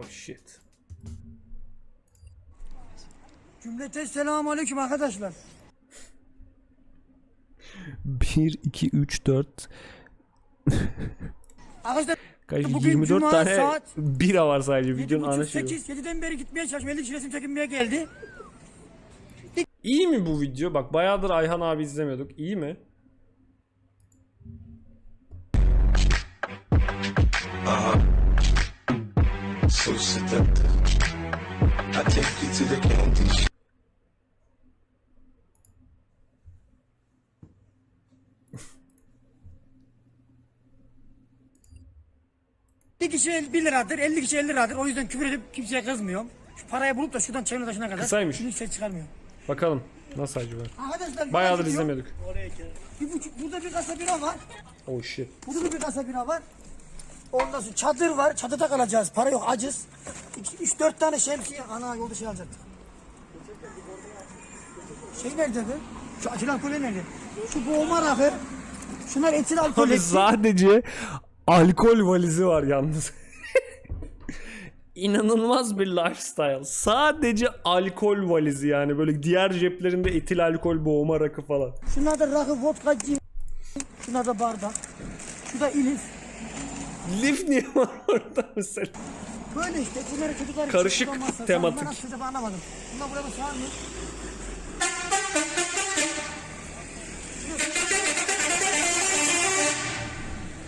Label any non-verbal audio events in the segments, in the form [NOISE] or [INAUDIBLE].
Oh shit. Cümlete selamun aleyküm arkadaşlar. 1, 2, 3, 4. Arkadaşlar Kaç, Bugün 24 Cuma tane saat bira var sadece videonun ana şeyi. 7.30-8 7'den beri gitmeye. 50 kişi resim çekinmeye geldi. İyi mi bu video? Bak bayağıdır Ayhan abi izlemiyorduk. İyi mi? So seductive. I take you to the candy shop. Bir kişi 1 liradır, 50 kişi 50 liradır. O yüzden küfür edip kimseye kızmıyorum. Şu parayı bulup da şuradan çayın taşına kadar. Kısaymış. Hiç ses çıkarmıyor. Bakalım nasıl acaba? Arkadaşlar Bayağıdır izlemiyorduk. Bir buçuk, burada bir kasa bira var. Oh shit. Burada da bir kasa bira var. Ondan sonra çadır var. Çadırda kalacağız. Para yok acız. 3-4 tane şemsiye. Ana yolda şey alacaktık. Şey nerede be? Şu açılan alkol nerede? Şu boğma rakı. Şunlar etil alkol. Abi sadece alkol valizi var yalnız. İnanılmaz bir lifestyle. Sadece alkol valizi yani böyle diğer ceplerinde etil alkol boğma rakı falan. Şunlar da rakı, vodka, cin. Şunlar da bardak. Şu da ilis. Lif niye var orada mesela? Böyle işte bunları çocuklar için Karışık kullanmazsa- tematik. Ben nasıl acaba anlamadım. Bunlar buraya çağırmıyor.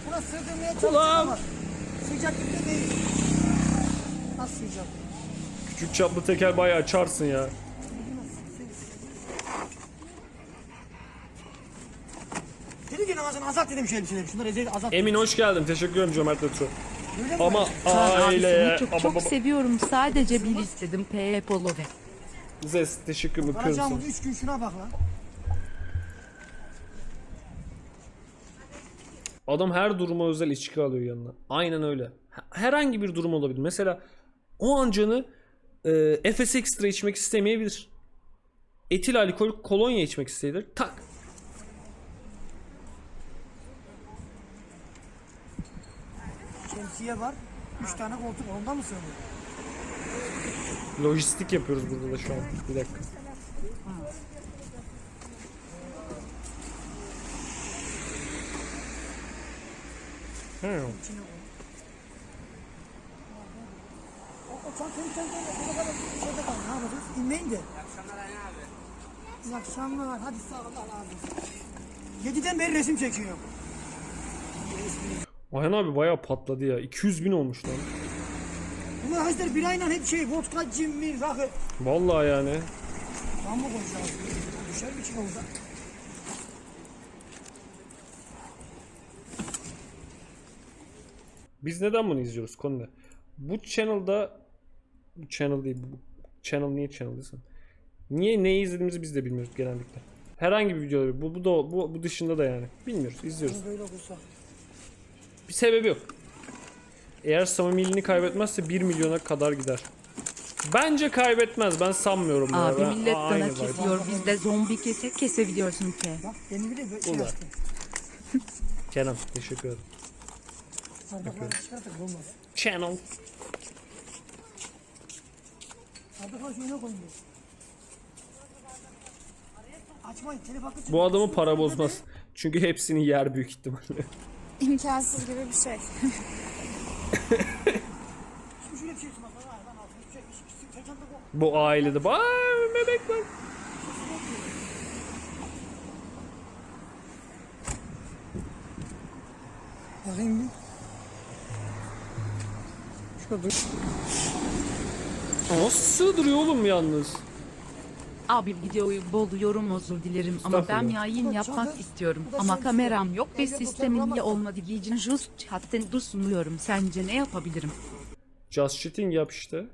Buna sığdırmaya çalışıyor ama gibi de değil. Nasıl sıcak? Küçük çaplı teker bayağı açarsın ya. Namazını azalt dedim şöyle bir şeyler. Şunları ezeli azalt. Emin hoş geldin. Teşekkür ederim Cömert. Öyle mi? Ama abisini çok çok seviyorum. Sadece bir istedim. P. Polo ve. Zes teşekkür ederim. Varacağımız üç gün şuna bak lan. Adam her duruma özel içki alıyor yanına. Aynen öyle. Herhangi bir durum olabilir. Mesela o an canı e, Efes Extra içmek istemeyebilir. Etil alkol kolonya içmek isteyebilir. Tak. Şemsiye var. Üç tane koltuk var. Ondan mı sığınıyor? Lojistik yapıyoruz burada da şu an. Bir dakika. Hmm. O, o çantayı çantayı o kadar şeyde. Ne yapacağız? İnmeyin de. İyi akşamlar abi. İyi akşamlar. Hadi sağ ol. Allah razı olsun. Yediden beri resim çekiyor. Ayhan abi bayağı patladı ya. 200 bin olmuş lan. Bunlar arkadaşlar birayla hep şey vodka, cin, min, rakı. Vallahi yani. Tam mı konuşacağız? Düşer mi içine olacak? Biz neden bunu izliyoruz konu ne? Bu channel'da bu channel değil bu channel niye channel desin? Niye neyi izlediğimizi biz de bilmiyoruz genellikle. Herhangi bir video bu bu da bu, bu dışında da yani bilmiyoruz izliyoruz. Böyle kursak. Bir sebebi yok. Eğer samimiliğini kaybetmezse 1 milyona kadar gider. Bence kaybetmez ben sanmıyorum. Abi Ben- millet dana vibe. kesiyor. Biz de zombi kese kese biliyorsun ki. Bak de böyle şey Ulan. Kenan teşekkür ederim. Bardakları çıkartıp olmaz. Channel. Bardakları şöyle koyun. Açmayın telef hakkı Bu adamın para bozmaz. Çünkü hepsini yer büyük ihtimalle. İmkansız gibi bir şey. [LAUGHS] Bu ailede. Vay bebek var. Bakayım bir. Şurada dur. Nasıl sığdırıyor oğlum yalnız? Abi videoyu bol yorum özür dilerim ama ben Estağfurullah. yayın yapmak istiyorum. Ama kameram yok ve sistemim de olmadığı için just chatten sunuyorum. Sence ne yapabilirim? Just cheating yap işte.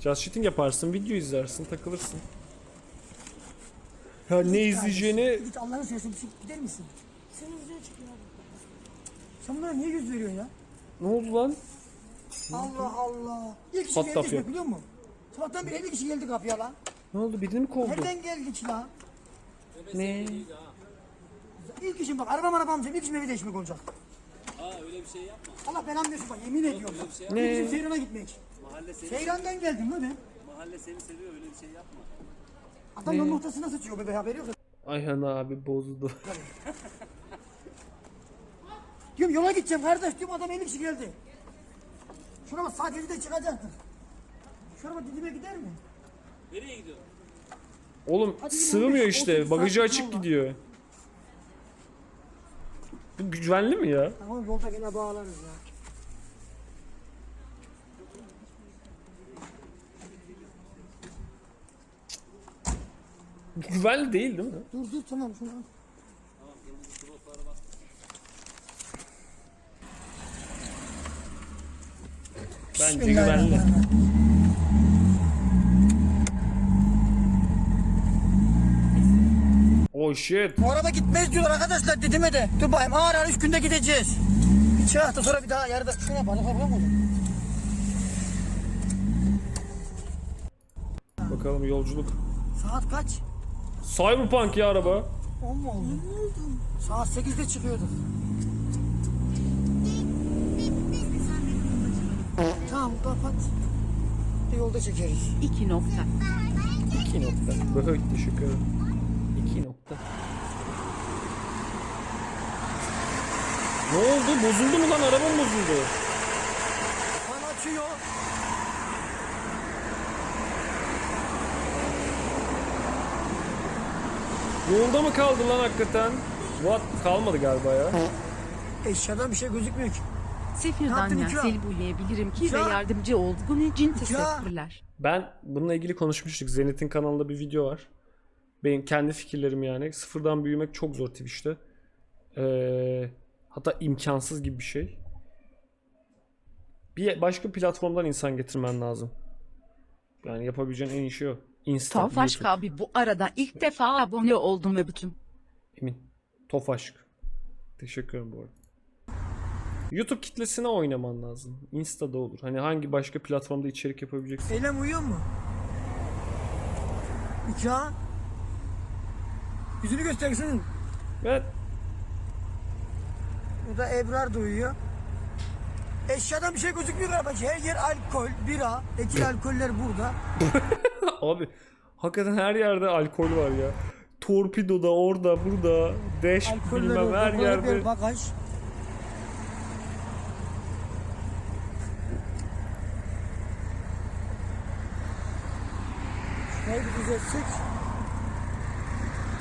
Just cheating yaparsın, video izlersin, takılırsın. Ya ne izleyeceğini Git Allah'ın seversen bir şey gider misin? Senin yüzüne çıkıyor abi. Sen bunlara niye yüz veriyorsun ya? ne oldu lan? Allah Allah. İlk kişi Hot tap biliyor musun? Sabahtan beri 50 kişi geldi kapıya lan. Ne oldu? Birini mi kovdu? Nereden geldik lan? Ne? İlk işim bak arabam arabam ilk işim evi değişmek olacak. öyle bir şey yapma. Allah belanı versin bak yemin ediyorum. öyle bir şey Ne? yapma. Bizim Seyran'a gitmek. Mahalle seni, Seyran'dan geldim mi ben? mahalle seni seviyor öyle bir şey yapma. Adam yolun ortasına sıçıyor bebe haberi yok. Ayhan abi bozdu. Diyorum yola gideceğim kardeş diyorum adam 50 kişi geldi. Şuna bak saat 7'de çıkacaktır. Şuna bak didime gider mi? Nereye gidiyorsun? Oğlum Hadi sığmıyor 25, işte. 30 Bagajı saat açık yolda. gidiyor. Bu güvenli mi ya? Tamam yolda gene bağlarız ya. Güvenli değil değil mi? Dur dur tamam şunu al. Bence güvenli. Oh shit. Bu araba gitmez diyorlar arkadaşlar dedime de. Dur bakayım ağır ağır 3 günde gideceğiz. İki hafta sonra bir daha yarıda şuna balık avram olur. Bakalım yolculuk. Saat kaç? Cyberpunk ya araba. 10 mu oldu? Saat 8'de çıkıyorduk. Tamam kapat. Bir yolda çekeriz. 2 nokta. 2 nokta. Böyle teşekkür ederim. 2 nokta. Ne oldu? Bozuldu mu lan? Araba mı bozuldu? Fan açıyor. Yolda mı kaldı lan hakikaten? What? Kalmadı galiba ya. Eşyadan bir şey gözükmüyor ki. Sefirden yaptın ya İkra? ki ve yardımcı olduğun için teşekkürler. Ben bununla ilgili konuşmuştuk. Zenit'in kanalında bir video var. Benim kendi fikirlerim yani. Sıfırdan büyümek çok zor Twitch'te. Ee, hatta imkansız gibi bir şey. Bir başka platformdan insan getirmen lazım. Yani yapabileceğin en iyi şey o. Insta, Tofaş YouTube. abi bu arada ilk defa abone oldum ve bütün. Emin. Tofaşk. Teşekkür ederim bu arada. YouTube kitlesine oynaman lazım. Insta'da olur. Hani hangi başka platformda içerik yapabileceksin? Eylem uyuyor mu? İkra. Yüzünü göstersin. Evet. Burada Ebrar da uyuyor. Eşyadan bir şey gözükmüyor galiba. Her yer alkol, bira, etil alkoller burada. [LAUGHS] Abi hakikaten her yerde alkol var ya. Torpidoda, orada, burada, dash Alkoller bilmem orada. her Burada yerde. bir bagaj. Şurayı bir düzeltsek.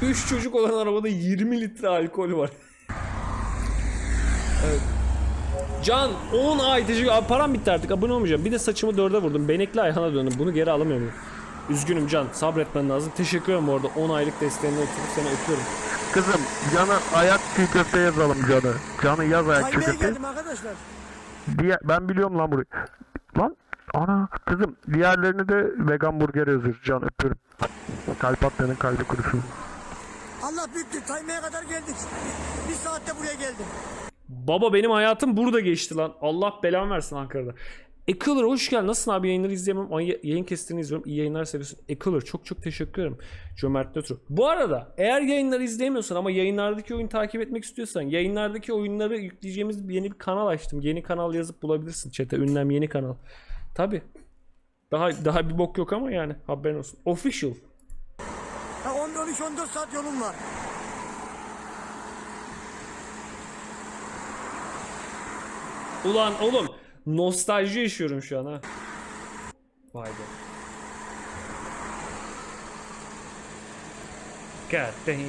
3 çocuk olan arabada 20 litre alkol var. [LAUGHS] evet. Can 10 ay teşekkür Abi param bitti artık abone olmayacağım. Bir de saçımı dörde vurdum. Benekli Ayhan'a döndüm. Bunu geri alamıyorum. Üzgünüm Can. Sabretmen lazım. Teşekkür ederim bu arada. 10 aylık desteğine ötürü seni öpüyorum. Kızım Can'a ayak çiğ köfte yazalım Can'ı. Can'ı yaz ayak çiğ köfte. geldim arkadaşlar. Ben biliyorum lan burayı. Lan ana kızım diğerlerini de vegan burger yazıyor Can öpüyorum. Kalp atlayanın kalbi kurusun. Allah büyüktür. Kaymaya kadar geldik. Bir saatte buraya geldim. Baba benim hayatım burada geçti lan. Allah belamı versin Ankara'da. Ekulur hoş geldin. Nasılsın abi yayınları izleyemem ama yayın kestiğini izliyorum. İyi yayınlar seviyorsun. Ekulur çok çok teşekkür ederim. Cömert Nötr. Bu arada eğer yayınları izleyemiyorsan ama yayınlardaki oyunu takip etmek istiyorsan yayınlardaki oyunları yükleyeceğimiz yeni bir kanal açtım. Yeni kanal yazıp bulabilirsin. Çete ünlem yeni kanal. Tabi. Daha daha bir bok yok ama yani haberin olsun. Official. Ha 13-14 saat yolum var. Ulan oğlum nostalji yaşıyorum şu an ha. Vay be. God damn.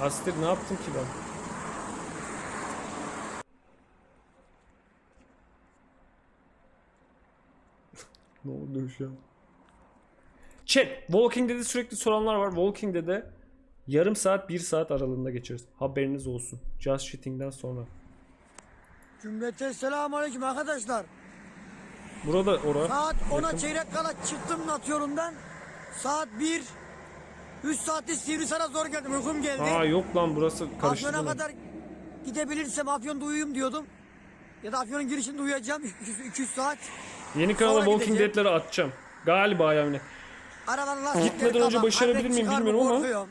Astir ne yaptım ki ben? Ne oldu şu an? Chat, Walking Dead'i sürekli soranlar var. Walking Dead'e yarım saat, bir saat aralığında geçeriz. Haberiniz olsun. Just Shitting'den sonra. Cümlete selamun aleyküm arkadaşlar. Burada ora. Saat 10'a yakın. çeyrek kala çıktım Nat yolundan. Saat 1. 3 saatte Sivrisar'a zor geldim. Uykum geldi. Aa yok lan burası karıştı. Afyon'a kadar gidebilirsem Afyon'da uyuyayım diyordum. Ya da Afyon'un girişinde uyuyacağım [LAUGHS] 200 saat. Yeni kanala Sonra Walking gideceğim. Dead'leri atacağım. Galiba yani. Arabanın lastikleri Gitmeden önce kapak. başarabilir miyim çıkar mı bilmiyorum ama- korkuyorum.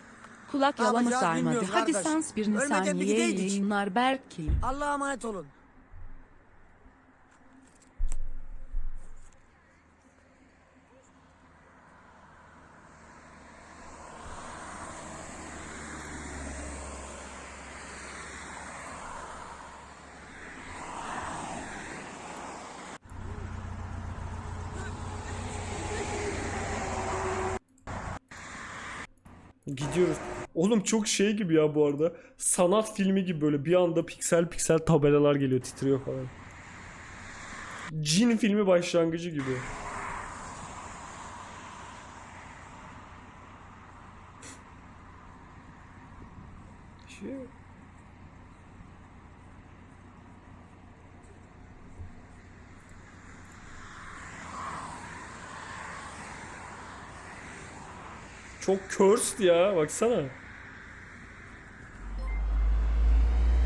Kulak Ne yalama yapacağız sarmadı. bilmiyoruz Hadi kardeş. sans birini Ölmeden bir saniye gideydik. yayınlar Berkin. Allah'a emanet olun. Gidiyoruz. Oğlum çok şey gibi ya bu arada. Sanat filmi gibi böyle bir anda piksel piksel tabelalar geliyor titriyor falan. Cin filmi başlangıcı gibi. Şey. Çok cursed ya baksana.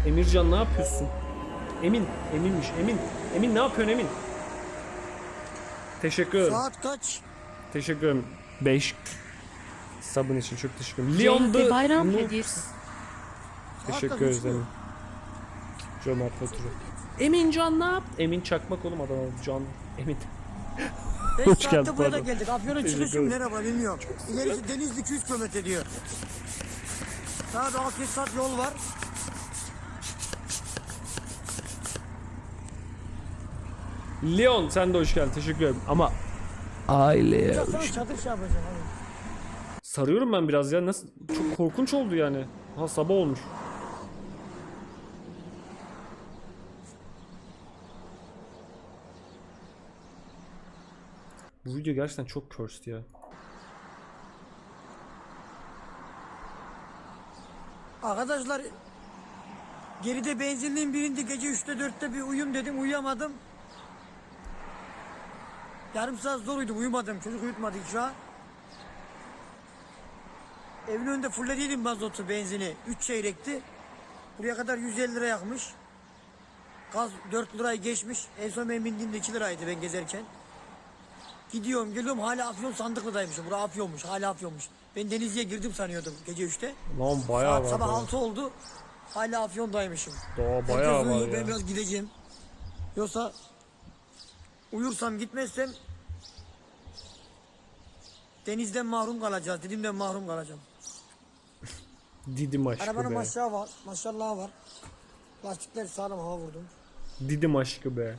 Emircan ne yapıyorsun? Emin, Eminmiş, Emin. Emin ne yapıyorsun Emin? Teşekkür ederim. Saat kaç? Teşekkür ederim. 5 sabun için çok teşekkür ederim. Leon the bayram Noob. hediyesi. Teşekkür? Emin. Cömert Batur'u. Emin Can ne yap? Emin Çakmak oğlum adam Can. Emin. 5 Hoş saatte geldin, buraya da pardon. geldik. Afyon'a çıkışım nereye bilmiyorum. İlerisi Denizli 200 kilometre diyor. Daha bir 6 saat yol var. Leon sen de hoş geldin. Teşekkür ederim. Ama aile Sonra çadır şey yapacağım. Sarıyorum ben biraz ya. Nasıl çok korkunç oldu yani. Ha sabah olmuş. Bu video gerçekten çok cursed ya. Arkadaşlar geride benzinliğin birinde gece 3'te 4'te bir uyum dedim uyuyamadım. Yarım saat zor uyudum uyumadım çocuk uyutmadı an. Evin önünde fullediydim mazotu benzini 3 çeyrekti. Buraya kadar 150 lira yakmış. Gaz 4 lirayı geçmiş. En son benim bindiğimde 2 liraydı ben gezerken. Gidiyorum geliyorum hala Afyon Sandıklı'daymışım. Bura Afyon'muş hala Afyon'muş. Ben Denizli'ye girdim sanıyordum gece 3'te. Lan bayağı Saat var. sabah daha. 6 oldu. Hala Afyon'daymışım. Herkes bayağı var uyuyor, ya. Ben biraz gideceğim. Yoksa uyursam gitmezsem denizden mahrum kalacağız. Didimden mahrum kalacağım. [LAUGHS] Didim aşkı Arabanın be. maşallah var. Maşallah var. Lastikler sağlam hava vurdum. Didim aşkı be.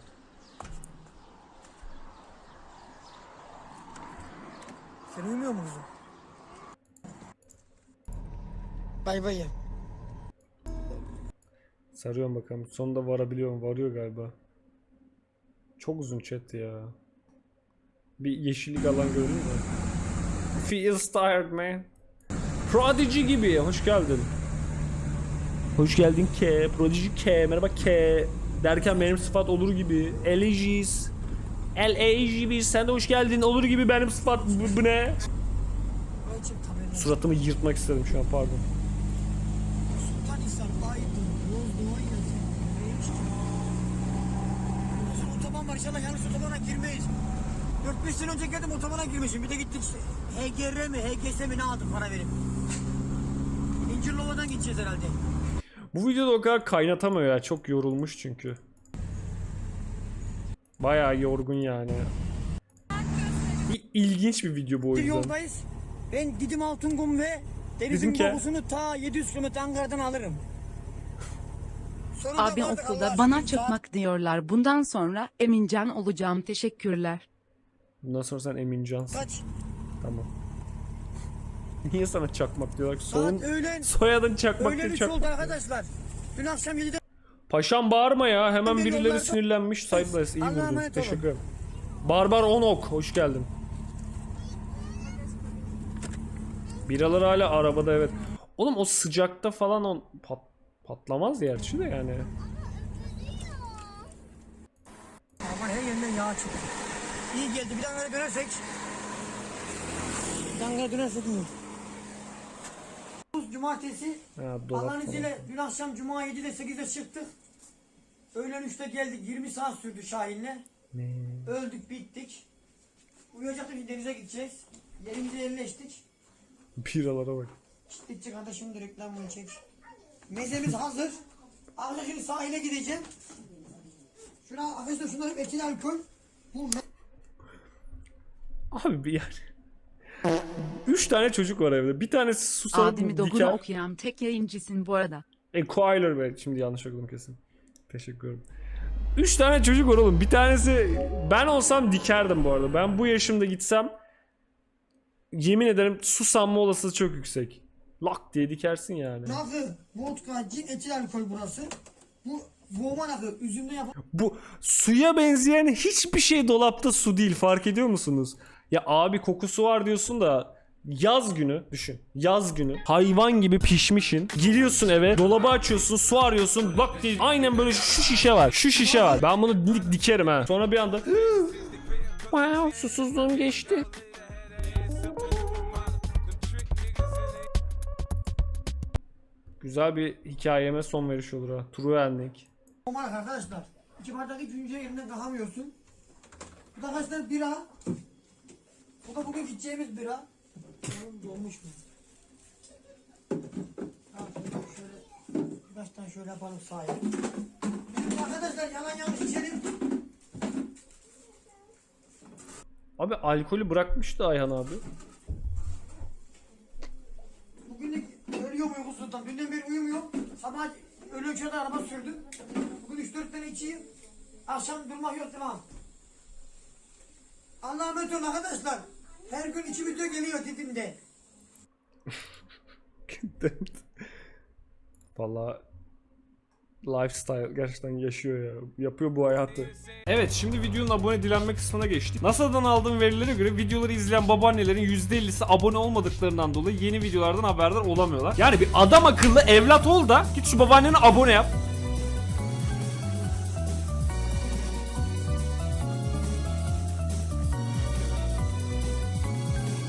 Sen uyumuyor musun? Bay bay ya. Sarıyorum bakalım. Sonunda varabiliyorum. Varıyor galiba. Çok uzun chat ya. Bir yeşillik alan gördün mü? Feels tired man. Prodigy gibi. Hoş geldin. Hoş geldin K. Prodigy K. Merhaba K. Derken benim sıfat olur gibi. Elegies. L-A-G-B. Sen de hoş geldin. Olur gibi benim sıfat. Bu, bu ne? Suratımı yırtmak istedim şu an pardon. İnşallah yanlış otobana girmeyiz. 4-5 sene önce geldim otobana girmişim. Bir de gittik. HGR mi HGS mi ne aldık para verip. İncirlova'dan gideceğiz herhalde. Bu videoda o kadar kaynatamıyor ya. Çok yorulmuş çünkü. Bayağı yorgun yani. İ- İlginç bir video bu o Bir yüzden. yoldayız. Ben Didim Altınkum ve Deniz'in Bizimki. kokusunu ta 700 km Ankara'dan alırım. [LAUGHS] Sonra da Abi vardık okulda Allah'a bana çakmak diyorlar. Bundan sonra Emincan olacağım. Teşekkürler. Bundan sonra sen Emin Cansın. Kaç? Tamam. [LAUGHS] Niye sana çakmak diyorlar? Soyun, Saat öğlen. soyadın çakmak Öğlen değil 3 çakmak. oldu arkadaşlar. Dün akşam 7'de Paşam bağırma ya. Hemen birileri sinirlenmiş. Sideways iyi vurdun. Teşekkür ederim. Barbar Onok hoş geldin. Biralar hala arabada evet. Oğlum o sıcakta falan on pat, patlamaz gerçi de yani. Aman her yerinden yağ çıktı. İyi geldi. Bir daha dönersek. Bir daha dönersek iyi. Cumartesi Allah'ın izniyle dün akşam Cuma 7'de 8'de çıktık. Öğlen 3'te geldik. 20 saat sürdü Şahin'le. Öldük bittik. Uyuyacaktık denize gideceğiz. Yerimize yerleştik. Biralara bak. Çiftlikçi kardeşim de reklamını çek. Mezemiz hazır. Arkadaşlar şimdi sahile gideceğim. Şuna arkadaşlar şunlar hep etil alkol. Bu Abi bir yani. Üç tane çocuk var evde. Bir tanesi susarak Adem'i Dogun'u diker. okuyan tek yayıncısın bu arada. E Coiler be. Şimdi yanlış okudum kesin. Teşekkür ederim. Üç tane çocuk var oğlum. Bir tanesi ben olsam dikerdim bu arada. Ben bu yaşımda gitsem yemin ederim susanma olasılığı çok yüksek. Lak diye dikersin yani. Rakı, vodka, cin, etil alkol burası. Bu boğma rakı, üzümden yapılmış Bu suya benzeyen hiçbir şey dolapta su değil fark ediyor musunuz? Ya abi kokusu var diyorsun da yaz günü düşün. Yaz günü hayvan gibi pişmişin. Giriyorsun eve dolabı açıyorsun su arıyorsun bak diye aynen böyle şu şişe var şu şişe var. Ben bunu dik dikerim ha. Sonra bir anda wow susuzluğum geçti. Güzel bir hikayeme son veriş olur ha. True ending. rakı arkadaşlar. İki bardak içince yerinden kalkamıyorsun. Bu da arkadaşlar bira. Bu da bugün içeceğimiz bira. Oğlum dolmuş mu? Tamam, şöyle birkaç tane şöyle yapalım. Şimdi arkadaşlar yalan yanlış içelim. Abi alkolü bırakmıştı Ayhan abi. Bugün ölüyorum uykusuzdan. Dünden beri uyumuyor. Sabah ölü uçağda araba sürdüm. Bugün 3-4 tane içeyim. Akşam durmak yok tamam. Allah'a emanet olun arkadaşlar. Her gün içi video geliyor dibimde. [LAUGHS] Valla lifestyle gerçekten yaşıyor ya. Yapıyor bu hayatı. Evet şimdi videonun abone dilenme kısmına geçtik. NASA'dan aldığım verilere göre videoları izleyen babaannelerin %50'si abone olmadıklarından dolayı yeni videolardan haberdar olamıyorlar. Yani bir adam akıllı evlat ol da git şu babaannene abone yap.